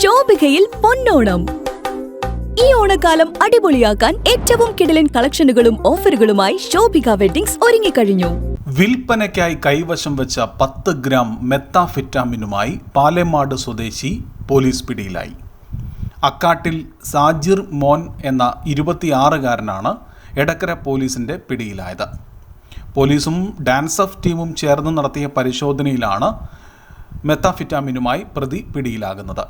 ശോഭികയിൽ പൊന്നോണം. ഈ ഓണക്കാലം അടിപൊളിയാക്കാൻ ഏറ്റവും കിടലൻ കളക്ഷനുകളും ഓഫറുകളുമായി ശോഭിക വെഡിങ്സ് ഒരുങ്ങിക്കഴിഞ്ഞു. വിൽപ്പനയ്ക്കായി കൈവശം വെച്ച പത്ത് ഗ്രാം മെത്താഫിറ്റാമിനുമായി പാലേമാട് സ്വദേശി പോലീസ് പിടിയിലായി. അക്കാട്ടിൽ സാജിർ മോൻ എന്ന ഇരുപത്തിയാറുകാരനാണ് എടക്കര പോലീസിന്റെ പിടിയിലായത്. പോലീസും ഡാൻസ് ഓഫ് ടീമും ചേർന്ന് നടത്തിയ പരിശോധനയിലാണ് മെത്താഫിറ്റാമിനുമായി പ്രതി പിടിയിലാകുന്നത്.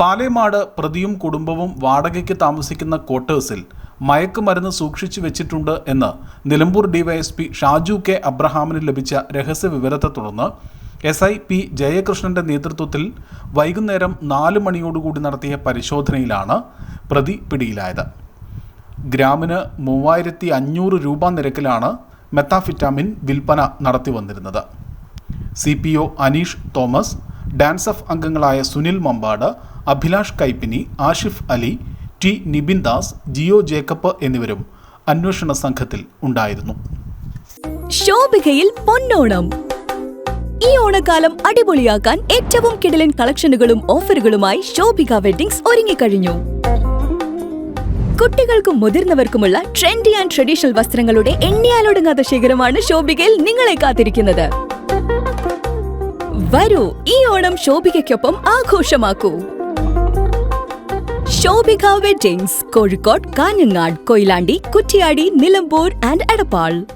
പാലേമാട് പ്രതിയും കുടുംബവും വാടകയ്ക്ക് താമസിക്കുന്ന ക്വാർട്ടേഴ്സിൽ മയക്കുമരുന്ന് സൂക്ഷിച്ചു വെച്ചിട്ടുണ്ട് എന്ന് നിലമ്പൂർ ഡിവൈഎസ്പി ഷാജു കെ അബ്രഹാമിന് ലഭിച്ച രഹസ്യ വിവരത്തെ തുടർന്ന് എസ് ഐ പി ജയകൃഷ്ണന്റെ നേതൃത്വത്തിൽ വൈകുന്നേരം നാല് മണിയോടുകൂടി നടത്തിയ പരിശോധനയിലാണ് പ്രതി പിടിയിലായത്. ഗ്രാമിന് മൂവായിരത്തി അഞ്ഞൂറ് രൂപ നിരക്കിലാണ് മെത്താഫിറ്റാമിൻ വിൽപ്പന നടത്തി വന്നിരുന്നത് C P O Anish Thomas DANSAF അംഗങ്ങളായ സുനിൽ മമ്പാട് അഭിലാഷ് കൈപ്പിനി ആഷിഫ് അലി ടി നിബിൻ ദാസ് ജിയോ ജേക്കബ് എന്നിവരും അന്വേഷണ സംഘത്തിൽ ഉണ്ടായിരുന്നു. ശോഭികയിൽ പൊന്നോണം. ഈ ഓണക്കാലം അടിപൊളിയാക്കാൻ ഏറ്റവും കിടലൻ കളക്ഷനുകളും ഓഫറുകളുമായി ശോഭിക വെഡിങ്സ് ഒരുങ്ങിക്കഴിഞ്ഞു. കുട്ടികൾക്കും മുതിർന്നവർക്കുമുള്ള ട്രെൻഡി ആൻഡ് ട്രഡീഷണൽ വസ്ത്രങ്ങളുടെ എണ്ണിയാലൊടുങ്ങാത്ത ശേഖരമാണ് ശോഭികയിൽ നിങ്ങളെ കാത്തിരിക്കുന്നത്. വരൂ ഈ ഓണം ശോഭികയ്ക്കൊപ്പം ആഘോഷമാക്കൂ. Shobhika weddings Kozhikode Kanhangad Koyilandy Kuttiady Nilambur and Edappal.